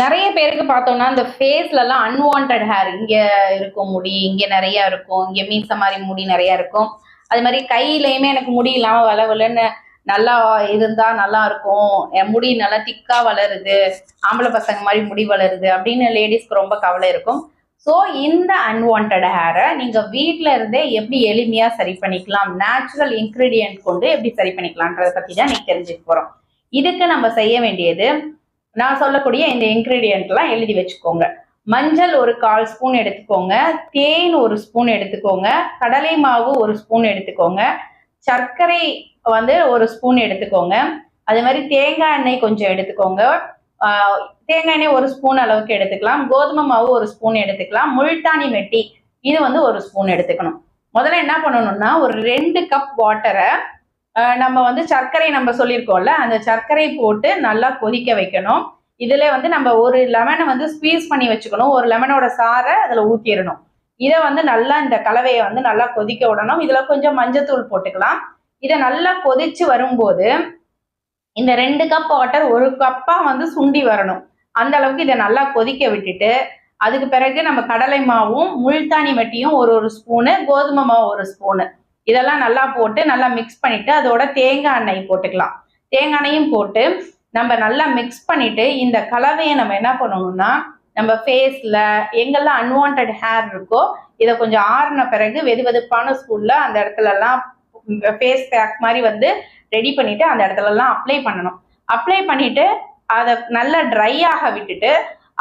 நிறைய பேருக்கு பார்த்தோம்னா இந்த ஃபேஸ்ல எல்லாம் அன்வான்ட் ஹேர் இங்க இருக்கும் முடி இங்க நிறைய இருக்கும். இங்க மீச மாதிரி முடி நிறைய இருக்கும். அது மாதிரி கையிலயுமே எனக்கு முடி இல்லாம வளவலன்னு நல்லா இருந்தா நல்லா இருக்கும். என் முடி நல்லா திக்கா வளருது. ஆம்பளை பசங்க மாதிரி முடி வளருது அப்படின்னு லேடிஸ்க்கு ரொம்ப கவலை இருக்கும். ஸோ இந்த அன்வான்ட் ஹேரை நீங்க வீட்டில் இருந்தே எப்படி எளிமையா சரி பண்ணிக்கலாம்? நேச்சுரல் இன்க்ரீடியன்ட் கொண்டு எப்படி சரி பண்ணிக்கலாம்ன்றத பத்தி தான் நீங்க தெரிஞ்சுக்க போறோம். இதுக்கு நம்ம செய்ய வேண்டியது நான் சொல்லக்கூடிய இந்த இன்க்ரீடியன்ட்லாம் எழுதி வச்சுக்கோங்க. மஞ்சள் ஒரு கால் ஸ்பூன் எடுத்துக்கோங்க. தேன் ஒரு ஸ்பூன் எடுத்துக்கோங்க. கடலை மாவு ஒரு ஸ்பூன் எடுத்துக்கோங்க. சர்க்கரை வந்து ஒரு ஸ்பூன் எடுத்துக்கோங்க. அதே மாதிரி தேங்காய் எண்ணெய் கொஞ்சம் எடுத்துக்கோங்க. தேங்காய் எண்ணெய் ஒரு ஸ்பூன் அளவுக்கு எடுத்துக்கலாம். கோதுமை மாவு ஒரு ஸ்பூன் எடுத்துக்கலாம். முல்தானி மெட்டி இது வந்து ஒரு ஸ்பூன் எடுத்துக்கணும். முதல்ல என்ன பண்ணணும்னா ஒரு ரெண்டு கப் வாட்டரை நம்ம வந்து சர்க்கரை நம்ம சொல்லியிருக்கோம்ல அந்த சர்க்கரை போட்டு நல்லா கொதிக்க வைக்கணும். இதில் வந்து நம்ம ஒரு லெமனை வந்து ஸ்பீஸ் பண்ணி வச்சுக்கணும். ஒரு லெமனோட சாறை அதில் ஊற்றிடணும் இதை வந்து நல்லா இந்த கலவையை வந்து நல்லா கொதிக்க விடணும். இதில் கொஞ்சம் மஞ்சத்தூள் போட்டுக்கலாம். இதை நல்லா கொதிச்சு வரும்போது இந்த ரெண்டு கப் வாட்டர் ஒரு கப்பாக வந்து சுண்டி வரணும். அந்த அளவுக்கு இதை நல்லா கொதிக்க விட்டுட்டு அதுக்கு பிறகு நம்ம கடலை மாவும் முள்தானி வட்டியும் ஒரு ஒரு ஸ்பூனு கோதுமை மாவு ஒரு ஸ்பூனு இதெல்லாம் நல்லா போட்டு நல்லா மிக்ஸ் பண்ணிட்டு அதோட தேங்காய் எண்ணெய் போட்டுக்கலாம். தேங்காய் எண்ணெயும் போட்டு நம்ம நல்லா மிக்ஸ் பண்ணிட்டு இந்த கலவையை நம்ம என்ன பண்ணணும்னா நம்ம ஃபேஸ்ல எங்கெல்லாம் அன்வான்ட் ஹேர் இருக்கோ இதை கொஞ்சம் ஆறின பிறகு வெது வெதுப்பான ஸ்கூல்ல அந்த இடத்துல எல்லாம் ஃபேஸ் பேக் மாதிரி வந்து ரெடி பண்ணிட்டு அந்த இடத்துல எல்லாம் அப்ளை பண்ணணும். அப்ளை பண்ணிட்டு அதை நல்லா ட்ரை ஆக விட்டுட்டு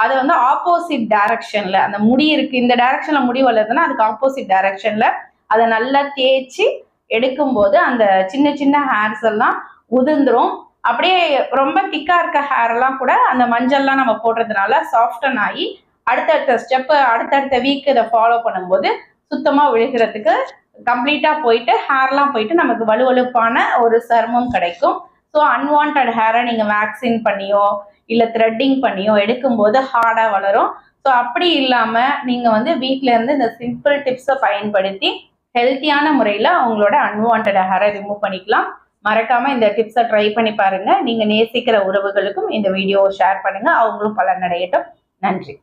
அதை வந்து ஆப்போசிட் டைரக்ஷன்ல அந்த முடி இருக்கு இந்த டைரக்ஷன்ல முடி வளருதுன்னா அதுக்கு ஆப்போசிட் டைரக்ஷன்ல அதை நல்லா தேய்ச்சி எடுக்கும்போது அந்த சின்ன சின்ன ஹேர்ஸ் எல்லாம் உதிர்ந்துரும். அப்படியே ரொம்ப திக்கா இருக்க ஹேர் எல்லாம் கூட அந்த மஞ்சள்லாம் நம்ம போடுறதுனால சாஃப்டன் ஆகி அடுத்தடுத்த ஸ்டெப்பு அடுத்தடுத்த வீக் இதை ஃபாலோ பண்ணும்போது சுத்தமா விழுகிறதுக்கு கம்ப்ளீட்டா போயிட்டு ஹேர்லாம் போயிட்டு நமக்கு வலுவலுப்பான ஒரு சருமம் கிடைக்கும். ஸோ அன்வான்ட் ஹேரை நீங்கள் வேக்சின் பண்ணியோ இல்லை த்ரெட்டிங் பண்ணியோ எடுக்கும்போது ஹார்டாக வளரும். ஸோ அப்படி இல்லாமல் நீங்கள் வந்து வீட்டிலேருந்து இந்த சிம்பிள் டிப்ஸை பயன்படுத்தி ஹெல்த்தியான முறையில் அவங்களோட அன்வான்ட் ஹேரை ரிமூவ் பண்ணிக்கலாம். மறக்காம இந்த டிப்ஸை ட்ரை பண்ணி பாருங்க. நீங்க நேசிக்கிற உறவுகளுக்கும் இந்த வீடியோவை ஷேர் பண்ணுங்க. அவங்களும் பலனடையட்டும். நன்றி.